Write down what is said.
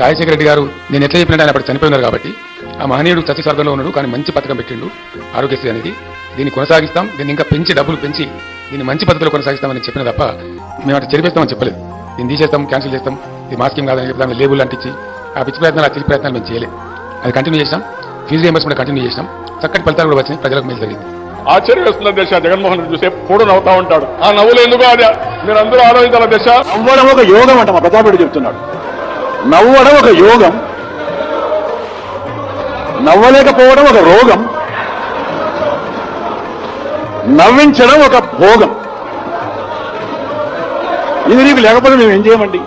రాజశేఖర రెడ్డి గారు నేను ఎట్లా చెప్పినట్టు ఆయన అప్పుడు చనిపోయినారు కాబట్టి ఆ మహనీయుడు చచ్చి స్వర్గంలో ఉన్నాడు కానీ మంచి పథకం పెట్టిండు ఆరోగ్యశ్రీ అనేది. దీన్ని కొనసాగిస్తాం దీన్ని ఇంకా పెంచి డబ్బులు పెంచి దీన్ని మంచి పద్ధతిలో కొనసాగిస్తామని చెప్పిన తప్ప మేము అట్లా చెరిపేస్తామని చెప్పలేదు. దీన్ని తీసేస్తాం క్యాన్సిల్ చేస్తాం ఇది మా స్కీమ్ కాదని చెప్పి దాన్ని లేబుల్ అంటించి ఆ పిచ్చి ప్రయత్నాలు ఆ చిలి ప్రయత్నాలు మేము చేయలేదు. అది కంటిన్యూ చేసినాం ఫీజు రియంబర్స్మెంట్ కంటిన్యూ చేసినాం చక్కటి ఫలితాలు కూడా వచ్చినాయి ప్రజలకు మేలు జరిగింది. ఆశ్చర్య వేస్తున్న దశ జగన్మోహన్ రెడ్డి చూసి ఎప్పుడు నవ్వుతా ఉంటాడు. ఆ నవ్వులు ఎందుకు అది మీరు అందరూ ఆలోచించాల దశ? నవ్వడం ఒక యోగం అంట మా ప్రతాప్ రెడ్డి చెప్తున్నాడు. నవ్వడం ఒక యోగం. నవ్వలేకపోవడం ఒక రోగం. నవ్వించడం ఒక భోగం. ఇది నీకు లేకపోతే మేము ఏం చేయమండి?